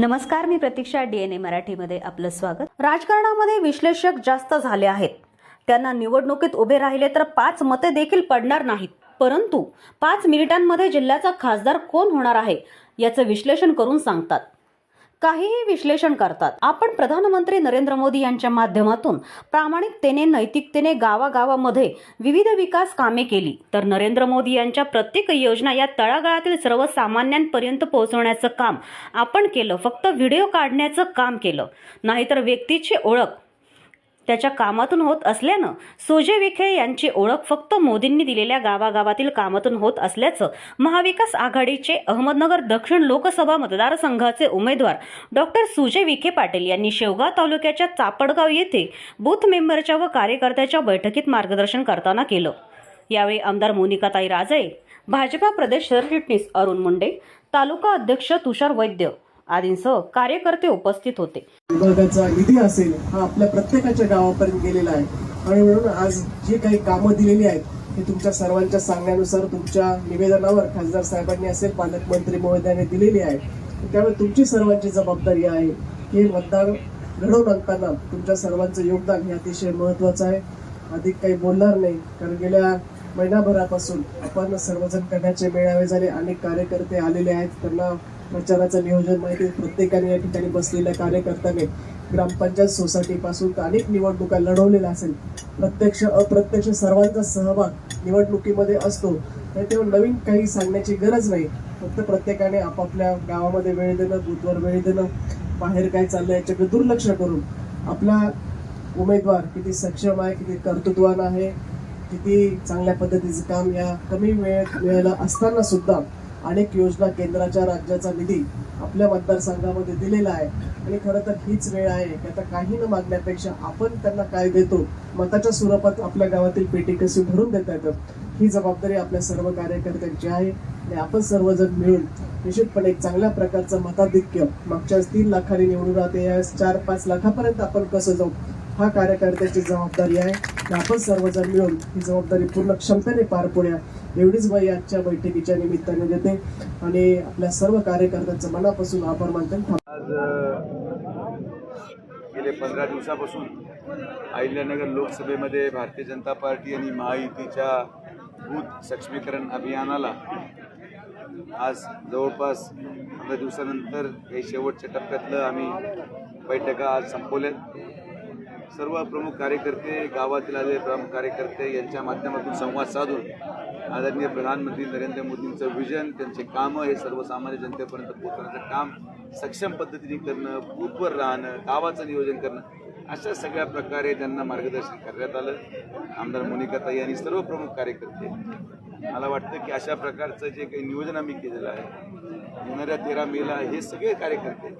नमस्कार मी प्रतीक्षा डीएनए मराठीमध्ये आपलं स्वागत. राजकारणामध्ये विश्लेषक जास्त झाले आहेत. त्यांना निवडणुकीत उभे राहिले तर पाच मते देखील पडणार नाहीत. परंतु पाच मिनिटांमध्ये जिल्ह्याचा खासदार कोण होणार आहे याचं विश्लेषण करून सांगतात. काहीही विश्लेषण करतात. आपण प्रधानमंत्री नरेंद्र मोदी यांच्या माध्यमातून प्रामाणिकतेने नैतिकतेने गावागावामध्ये विविध विकास कामे केली. तर नरेंद्र मोदी यांच्या प्रत्येक योजना या तळागाळातील सर्वसामान्यांपर्यंत पोहोचवण्याचं काम आपण केलं. फक्त व्हिडिओ काढण्याचं काम केलं. नाहीतर व्यक्तीची ओळख त्याच्या कामातून होत असल्यानं सुजय विखे यांची ओळख फक्त मोदींनी दिलेल्या गावागावातील कामातून होत असल्याचं महाविकास आघाडीचे अहमदनगर दक्षिण लोकसभा मतदारसंघाचे उमेदवार डॉक्टर सुजय विखे पाटील यांनी शेवगाव तालुक्याच्या चापडगाव येथे बूथ मेंबरच्या व कार्यकर्त्याच्या बैठकीत मार्गदर्शन करताना केलं. यावेळी आमदार मोनिकाताई राजे भाजपा प्रदेश सरचिटणीस अरुण मुंडे तालुका अध्यक्ष तुषार वैद्य आदींसह कार्यकर्ते उपस्थित होते. विभागाचा निधी असेल हा आपल्या प्रत्येकाच्या गावापर्यंत गेलेला आहे. आणि म्हणून आज जे काही कामं दिलेली आहेत हे तुमच्या सर्वांच्या सांगण्यानुसार तुमच्या निवेदनावर खासदार साहेबांनी असेल पालकमंत्री महोदयाने दिलेली आहे त्यामुळे तुमची सर्वांची जबाबदारी आहे की हे मतदान घडवून आणताना तुमच्या सर्वांचं योगदान हे अतिशय महत्वाचं आहे. अधिक काही बोलणार नाही कारण गेल्या महिनाभरापासून आपण सर्वजण करण्याचे मेळावे झाले अनेक कार्यकर्ते आलेले आहेत. त्यांना प्रचाराचं नियोजन माहिती आहे. प्रत्येकाने या ठिकाणी बसलेल्या कार्यकर्त्याने ग्रामपंचायत सोसायटीपासून अनेक निवडणुका लढवलेल्या असेल प्रत्यक्ष अप्रत्यक्ष सर्वांचा सहभाग निवडणुकीमध्ये असतो तर तेव्हा नवीन काही सांगण्याची गरज नाही फक्त प्रत्येकाने आपापल्या गावामध्ये वेळ देणं बूथवर वेळ देणं बाहेर काय चाललं याच्याकडे दुर्लक्ष करून आपला उमेदवार किती सक्षम आहे किती कर्तृत्वान आहे किती चांगल्या पद्धतीचं काम या कमी वेळ वेळेला असताना सुद्धा अनेक योजना केंद्राच्या राज्याचा निधी आपल्या मतदारसंघामध्ये दिलेला आहे. आणि खरं तर हीच वेळ आहे की आता काही न मागण्यापेक्षा आपण त्यांना काय देतो मताच्या स्वरूपात आपल्या गावातील पेटी कशी भरून देता येतात ही जबाबदारी आपल्या सर्व कार्यकर्त्यांची आहे. आणि आपण सर्वजण मिळून निश्चितपणे एक चांगल्या प्रकारचं मताधिक्य मागच्या तीन लाखांनी निवडून राहते या चार पाच लाखापर्यंत आपण कसं जाऊ हा कार्यकर्त्याची जबाबदारी आहे. आपण सर्वजण मिळून ही जबाबदारी पूर्ण क्षमतेने पार पडूया एवढीच बाई आजच्या बैठकीच्या निमित्ताने देते. आणि आपल्या सर्व कार्यकर्त्यांचं मनापासून आभार मानते आज गेले पंधरा दिवसापासून अहिल्यानगर लोकसभेमध्ये भारतीय जनता पार्टी आणि महायुतीच्या बूथ सक्षमीकरण अभियानाला आज जवळपास पंधरा दिवसानंतर हे शेवटच्या टप्प्यातलं आम्ही बैठका आज संपवल्यात सर्व प्रमुख कार्यकर्ते गावातील आले प्रमुख कार्यकर्ते यांच्या माध्यमातून संवाद साधून आदरणीय प्रधानमंत्री नरेंद्र मोदींचं विजन त्यांचे कामं हे सर्वसामान्य जनतेपर्यंत पोहोचवण्याचं काम सक्षम पद्धतीने करणं बूथवर राहणं गावाचं नियोजन करणं अशा सगळ्या प्रकारे त्यांना मार्गदर्शन करण्यात आलं. आमदार मोनिकाताई आणि सर्व प्रमुख कार्यकर्ते. मला वाटतं की अशा प्रकारचं जे काही नियोजन आम्ही केलेलं आहे येणाऱ्या तेरा मेला हे सगळे कार्यकर्ते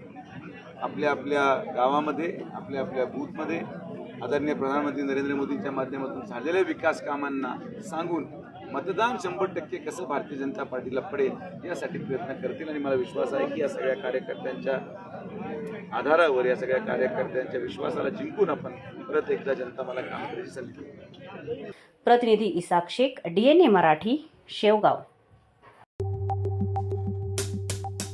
आपल्या आपल्या गावामध्ये आपल्या आपल्या बूथमध्ये आदरणीय प्रधानमंत्री नरेंद्र मोदींच्या माध्यमातून झालेल्या विकास कामांना सांगून मतदान शंभर टक्के कसं भारतीय जनता पार्टीला पडेल यासाठी प्रयत्न करतील. आणि मला विश्वास आहे की या सगळ्या कार्यकर्त्यांच्या आधारावर या सगळ्या कार्यकर्त्यांच्या विश्वासाला जिंकून आपण परत एकदा जनता मला काम करायची संधी प्रतिनिधी इसाक शेख डीएनए मराठी शेवगाव.